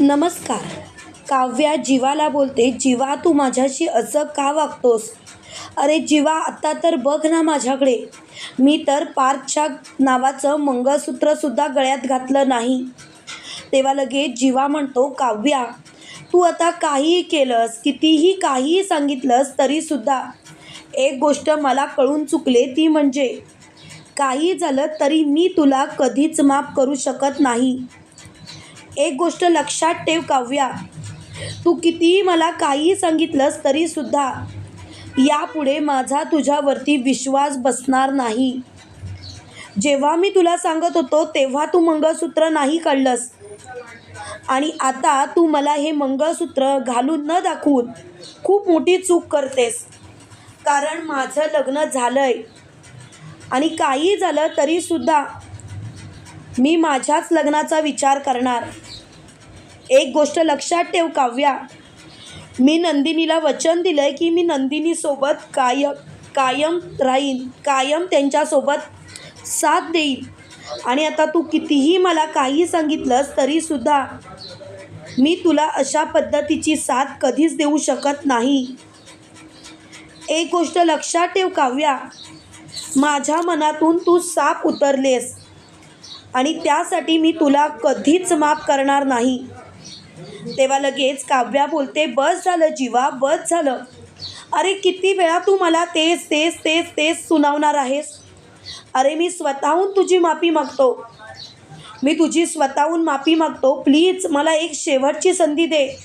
नमस्कार. काव्या जीवाला बोलते जीवा तू माझ्याशी असं का वागतोस? अरे जीवा आत्ता तर बघ ना माझ्याकडे. मी तर पार्थच्या नावाचं मंगळसूत्रसुद्धा गळ्यात घातलं नाही. तेव्हा लगेच जीवा म्हणतो काव्या तू आता काहीही केलंस कितीही काहीही सांगितलंस तरीसुद्धा एक गोष्ट मला कळून चुकले ती म्हणजे काही झालं तरी मी तुला कधीच माफ करू शकत नाही. एक गोष्ट लक्षात ठेव काव्या. तू कितीही मला काहीही सांगितलंस तरीसुद्धा यापुढे माझा तुझ्यावरती विश्वास बसणार नाही. जेव्हा मी तुला सांगत होतो तेव्हा तू मंगळसूत्र नाही काढलंस. आणि आता तू मला हे मंगळसूत्र घालून न दाखवून खूप मोठी चूक करतेस. कारण माझं लग्न झालंय. आणि काही झालं तरीसुद्धा मी माझ्याच लग्नाचा विचार करणार. एक गोष्ट लक्षात ठेव काव्या. मी नंदिनीला वचन दिलं आहे की मी नंदिनीसोबत कायम कायम राहीन कायम त्यांच्यासोबत साथ देईन. आणि आता तू कितीही मला काही सांगितलंस तरीसुद्धा मी तुला अशा पद्धतीची साथ कधीच देऊ शकत नाही. एक गोष्ट लक्षात ठेव काव्या. माझ्या मनातून तू साप उतरलेस. आणि त्यासाठी मी तुला कधीच माफ करणार नाही. तेव्हा लगेच काव्या बोलते बस झालं जीवा बस झालं. अरे किती वेळा तू मला तेच तेच तेच तेच सुनावणार आहेस? अरे मी स्वतःहून तुझी माफी मागतो. मी तुझी स्वतःहून माफी मागतो. प्लीज मला एक शेवटची संधी दे.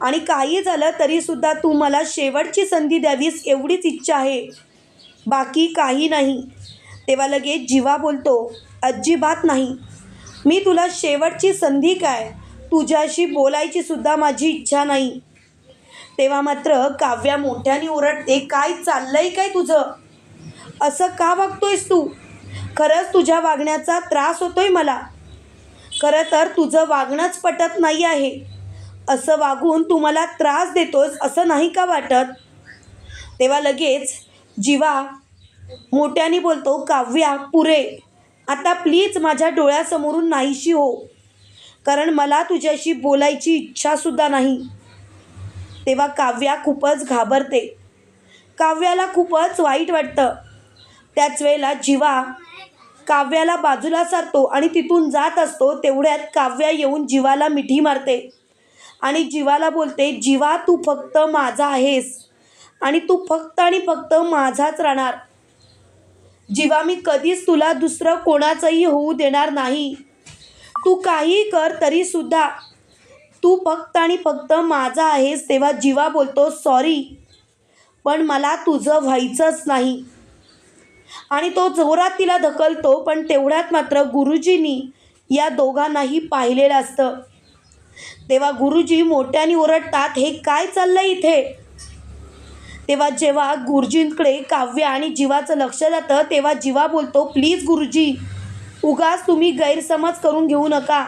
आणि काही झालं तरीसुद्धा तू मला शेवटची संधी द्यावीस एवढीच इच्छा आहे. बाकी काही नाही. तेव्हा लगेच जीवा बोलतो अजिबात नाही. मी तुला शेवटची संधी काय? तुझ्याशी बोलायची सुद्धा माझी इच्छा नाही. तेव्हा मात्र काव्या मोठ्याने ओरडते काय चाललंय काय तुझं? असं का वागतोयस तू? खरंच तुझ्या वागण्याचा त्रास होतोय मला. खरं तर तुझं वागणंच पटत नाही आहे. असं वागून तू मला त्रास देतोस असं नाही का वाटत? तेव्हा लगेच जीवा मोठ्याने बोलतो काव्या पुरे आता प्लीज माझ्या डोळ्यासमोरून नाहीशी हो. कारण मला तुझ्याशी बोलायची इच्छासुद्धा नाही. तेव्हा काव्या खूपच घाबरते. काव्याला खूपच वाईट वाटतं. त्याच वेळेला जीवा काव्याला बाजूला सारतो आणि तिथून जात असतो तेवढ्यात काव्या येऊन जीवाला मिठी मारते. आणि जीवाला बोलते जीवा तू फक्त माझा आहेस. आणि तू फक्त आणि फक्त माझाच राहणार. जीवा मी कधीच तुला दुसरं कोणाचंही होऊ देणार नाही. तू काही कर तरीसुद्धा. तू फक्त आणि फक्त माझा आहेस तेव्हा जीवा बोलतो सॉरी. पण मला तुझं व्हायचंच नाही. आणि तो जोरात तिला धकलतो पण तेवढ्यात मात्र गुरुजींनी या दोघांनाही पाहिलेलं असतं. तेव्हा गुरुजी मोठ्याने ओरडतात हे काय चाललंय इथे? तेव्हा जेव्हा गुरुजींकडे काव्य आणि जीवाचं लक्ष जातं तेव्हा जीवा बोलतो प्लीज गुरुजी उगाच तुम्ही गैरसमज करून घेऊ नका.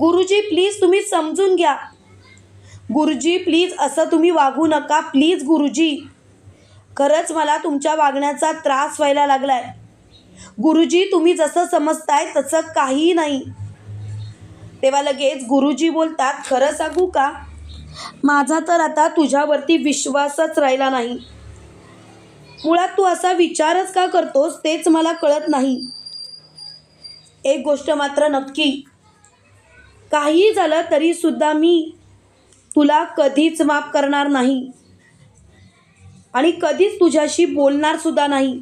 गुरुजी प्लीज तुम्ही समजून घ्या. गुरुजी प्लीज असं तुम्ही वागू नका. प्लीज गुरुजी खरंच मला तुमच्या वागण्याचा त्रास व्हायला लागलाय. गुरुजी तुम्ही जसं समजताय तसं काहीही नाही. तेव्हा लगेच गुरुजी बोलतात खरं सांगू का? माझा तर आता तुझ्यावरती विश्वासच राहिला नाही. मुळात तू असा विचारच का करतोस तेच मला कळत नाही. एक गोष्ट मात्र नक्की. काही झालं तरीसुद्धा मी तुला कधीच माफ करणार नाही. आणि कधीच तुझ्याशी बोलणार सुद्धा नाही.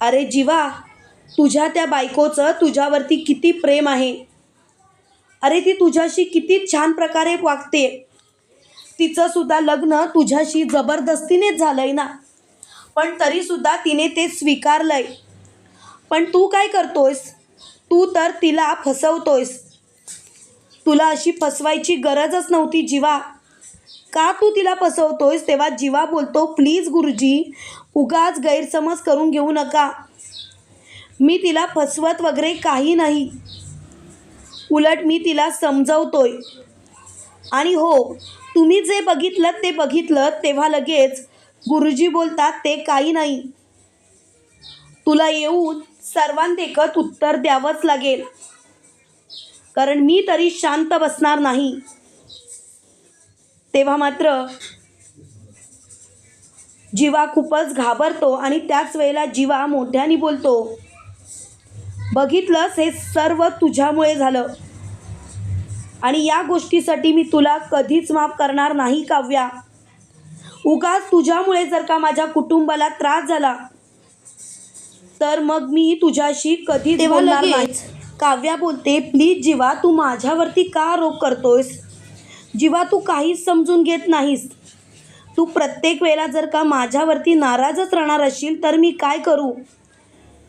अरे जीवा तुझ्या त्या बायकोचं तुझ्यावरती किती प्रेम आहे. अरे ती तुझ्याशी किती छान प्रकारे वागते. तिचं सुद्धा लग्न तुझ्याशी जबरदस्तीनेच झालंय ना. पण तरीसुद्धा तिने ते स्वीकारलंय. पण तू काय करतोयस? तू तर तिला फसवतोयस. तुला अशी फसवायची गरजच नव्हती जीवा. का तू तिला फसवतोयस तेव्हा जीवा बोलतो प्लीज गुरुजी उगाच गैरसमज करून घेऊ नका. मी तिला फसवत वगैरे काही नाही. उलट मी तिला समजवतोय. आणि हो तुम्ही जे बघितलं ते बघितलं तेव्हा लगेच गुरुजी बोलतात ते काही नाही. तुला येऊन सर्वांदेखत उत्तर द्यावंच लागेल. कारण मी तरी शांत बसणार नाही. तेव्हा मात्र जीवा खूपच घाबरतो आणि त्याच वेळेला जीवा मोठ्याने बोलतो बघितलंस हे सर्व तुझ्यामुळे झालं. आणि या गोष्टीसाठी मी तुला कधीच माफ करणार नाही काव्या. उगाच तुझ्यामुळे जर का माझ्या कुटुंबाला त्रास झाला तर मग मी तुझ्याशी तेव्हा बोलणार नाही. काव्या बोलते प्लीज जीवा तू माझ्यावरती का आरोप करतोयस? जीवा तू काहीच समजून घेत नाहीस. तू प्रत्येक वेळेला जर का माझ्यावरती नाराजच राहणार असशील तर मी काय करू?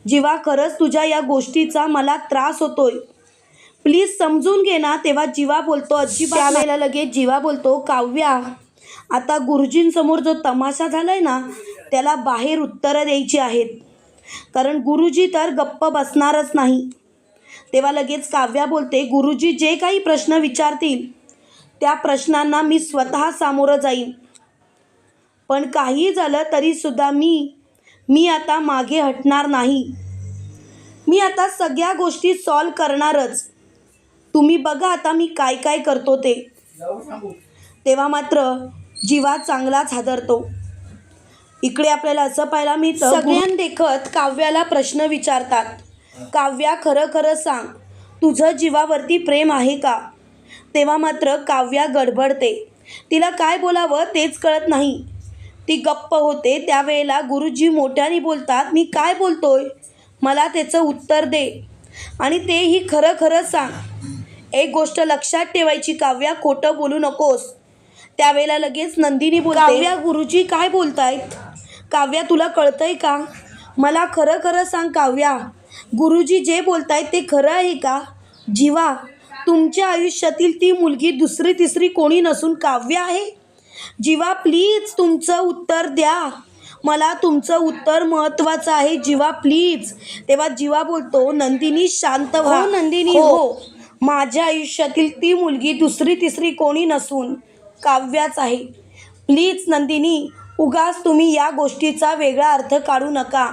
जीवा खरंच तुझ्या या गोष्टीचा मला त्रास होतोय. प्लीज समजून घे ना तेव्हा जीवा बोलतो. अजिबात त्यावेळेला लगेच जीवा बोलतो काव्या आता गुरुजींसमोर जो तमाशा झालाय ना त्याला बाहेर उत्तरं द्यायची आहेत. कारण गुरुजी तर गप्प बसणारच नाही. तेव्हा लगेच काव्या बोलते गुरुजी जे काही प्रश्न विचारतील त्या प्रश्नांना मी स्वतः सामोरं जाईन. पण काही झालं तरीसुद्धा मी मी आता मागे हटणार नाही. मी आता सगळ्या गोष्टी सॉल्व करणारच. तुम्ही बघा आता मी काय काय करतो ते. तेव्हा मात्र जीवा चांगलाच हादरतो. इकडे आपल्याला असं पाहायला मिळतं सगळ्यांदेखत काव्याला प्रश्न विचारतात. काव्या खरं खरं सांग तुझं जीवावरती प्रेम आहे का? तेव्हा मात्र काव्या गडबडते. तिला काय बोलावं तेच कळत नाही. ती गप्प होते त्यावेळेला गुरुजी मोठ्याने बोलतात मी काय बोलतोय? मला त्याचं उत्तर दे आणि तेही खरं खरं सांग. एक गोष्ट लक्षात ठेवायची काव्या खोटं बोलू नकोस. त्यावेळेला लगेच नंदिनी बोलते काव्या गुरुजी काय बोलतायत? काव्या तुला कळतंय का? मला खरं खरं सांग काव्या. गुरुजी जे बोलतायत ते खरं आहे का? जीवा तुमच्या आयुष्यातील ती मुलगी दुसरी तिसरी कोणी नसून काव्य आहे? जीवा प्लीज तुमचं उत्तर द्या. मला तुमचं उत्तर महत्त्वाचं आहे जीवा प्लीज. तेव्हा जीवा बोलतो नंदिनी शांत व्हा. हो, नंदिनी, हो. माझ्या आयुष्यातील ती मुलगी दुसरी तिसरी कोणी नसून काव्याच आहे. प्लीज नंदिनी उगाच तुम्ही या गोष्टीचा वेगळा अर्थ काढू नका.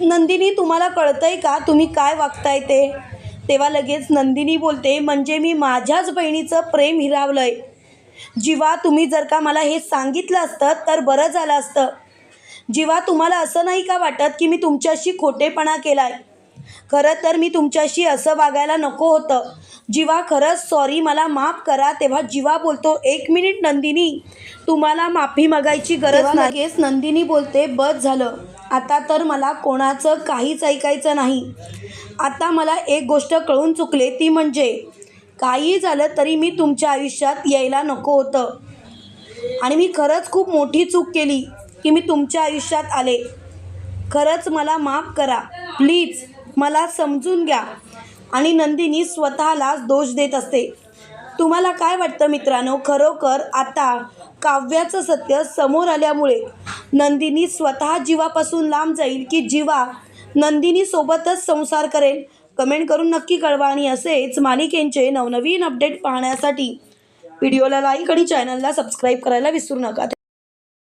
नंदिनी तुम्हाला कळतंय का तुम्ही काय वागताय ते? तेव्हा लगेच नंदिनी बोलते म्हणजे मी माझ्याच बहिणीचं प्रेम हिरावलंय. जिवा तुम्ही जर का मला हे सांगितलं असतं तर बरं झालं असतं. जिवा तुम्हाला असं नाही का वाटत की मी तुमच्याशी खोटेपणा केलाय? खरं तर मी तुमच्याशी असं वागायला नको होतं. जीवा खरंच सॉरी मला माफ करा. तेव्हा जीवा बोलतो एक मिनिट नंदिनी तुम्हाला माफी मागायची गरज तेव्हा नाही. लगेच नंदिनी बोलते बस झालं. आता तर मला कोणाचं काहीच ऐकायचं नाही. आता मला एक गोष्ट कळून चुकले ती म्हणजे काही झालं तरी मी तुमच्या आयुष्यात यायला नको होतं. आणि मी खरंच खूप मोठी चूक केली की मी तुमच्या आयुष्यात आले. खरंच मला माफ करा. प्लीज मला समजून घ्या. आणि नंदिनी स्वतःलाच दोष देत असते. तुम्हाला काय वाटतं मित्रांनो? खरोखर आता काव्याचं सत्य समोर आल्यामुळे नंदिनी स्वतः जीवापासून लांब जाईल की जीवा नंदिनीसोबतच संसार करेल? कमेंट करून नक्की कळवा आणि असेच मालिकेंचे नवनवीन अपडेट पाहण्यासाठी व्हिडिओला लाईक आणि चॅनलला सबस्क्राईब करायला विसरू नका.